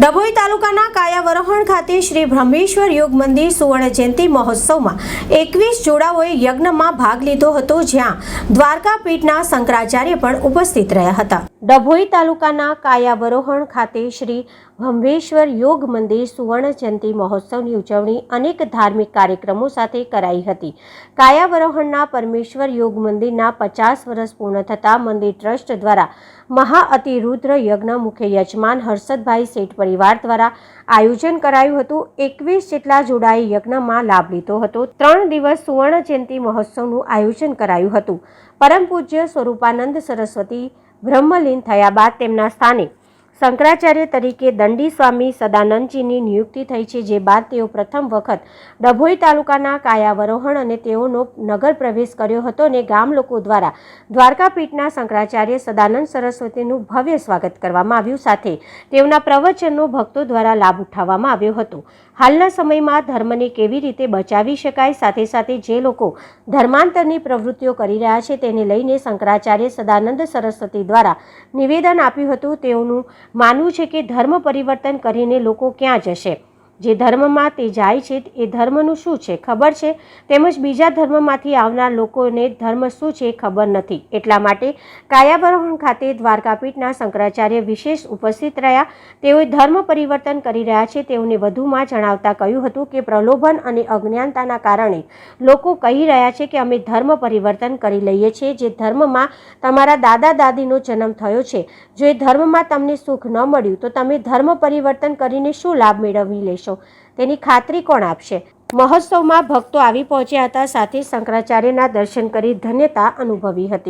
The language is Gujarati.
ડભોઈ તાલુકાના કાયાવરોહણ ખાતે શ્રી બ્રહ્મેશ્વર યોગ મંદિર સુવર્ણ જયંતિ મહોત્સવમાં એકવીસ જોડાઓએ યજ્ઞમાં ભાગ લીધો હતો, જ્યાં દ્વારકા પીઠના શંકરાચાર્ય પણ ઉપસ્થિત રહ્યા હતા. ડભોઈ તાલુકાના કાયાવરોહણ ખાતે શ્રી ભંભેશ્વર યોગ મંદિર સુવર્ણ જયંતિ મહોત્સવની ઉજવણી અનેક ધાર્મિક કાર્યક્રમો સાથે કરાઈ હતી. કાયાવરોહણના પરમેશ્વર યોગ મંદિરના પચાસ વર્ષ પૂર્ણ થતાં મંદિર ટ્રસ્ટ દ્વારા મહાઅતિરુદ્ર યજ્ઞ મુખ્ય યજમાન હર્ષદભાઈ શેઠ પરિવાર દ્વારા આયોજન કરાયું હતું. એકવીસ જેટલા જોડાએ યજ્ઞમાં લાભ લીધો હતો. ત્રણ દિવસ સુવર્ણ જયંતિ મહોત્સવનું આયોજન કરાયું હતું. પરમ પૂજ્ય સ્વરૂપાનંદ સરસ્વતી બ્રહ્મલીન થયા બાદ તેમના સ્થાને શંકરાચાર્ય તરીકે દંડી સ્વામી સદાનંદજીની નિયુક્તિ થઈ છે, જે બાદ તેઓ પ્રથમ વખત ડભોઈ તાલુકાના કાયાવરોહણ અને તેઓનો નગર પ્રવેશ કર્યો હતો અને ગામ લોકો દ્વારા દ્વારકાપીઠના શંકરાચાર્ય સદાનંદ સરસ્વતીનું ભવ્ય સ્વાગત કરવામાં આવ્યું. સાથે તેઓના પ્રવચનનો ભક્તો દ્વારા લાભ ઉઠાવવામાં આવ્યો હતો. હાલના સમયમાં ધર્મને કેવી રીતે બચાવી શકાય, સાથે સાથે જે લોકો ધર્માંતરની પ્રવૃત્તિઓ કરી રહ્યા છે તેને લઈને શંકરાચાર્ય સદાનંદ સરસ્વતી દ્વારા નિવેદન આપ્યું હતું. તેઓનું માનવું છે કે ધર્મ પરિવર્તન કરીને લોકો ક્યાં જશે? જે ધર્મમાં તે જાય છે, એ ધર્મનું શું છે, ખબર છે? તેમજ બીજા ધર્મમાંથી આવનાર લોકોને ધર્મ શું છે, ખબર નથી. એટલા માટે કાયાબરોહણ ખાતે દ્વારકાપીઠના શંકરાચાર્ય વિશેષ ઉપસ્થિત રહ્યા. તેઓએ ધર્મ પરિવર્તન કરી રહ્યા છે. તેઓને વધુમાં જણાવતા કહ્યું હતું કે, પ્રલોભન અને અજ્ઞાનતાના કારણે લોકો કહી રહ્યા છે કે, અમે ધર્મ પરિવર્તન કરી લઈએ છીએ. જે ધર્મમાં તમારા દાદા દાદીનો જન્મ થયો છે. જો એ ધર્મમાં તમને સુખ ન મળ્યું, તો તમે ધર્મ પરિવર્તન કરીને શું લાભ મેળવી લેશો? તેની ખાતરી કોણ આપશે? મહોત્સવમાં ભક્તો આવી પહોંચ્યા હતા, સાથે શંકરાચાર્યના દર્શન કરી ધન્યતા અનુભવી હતી.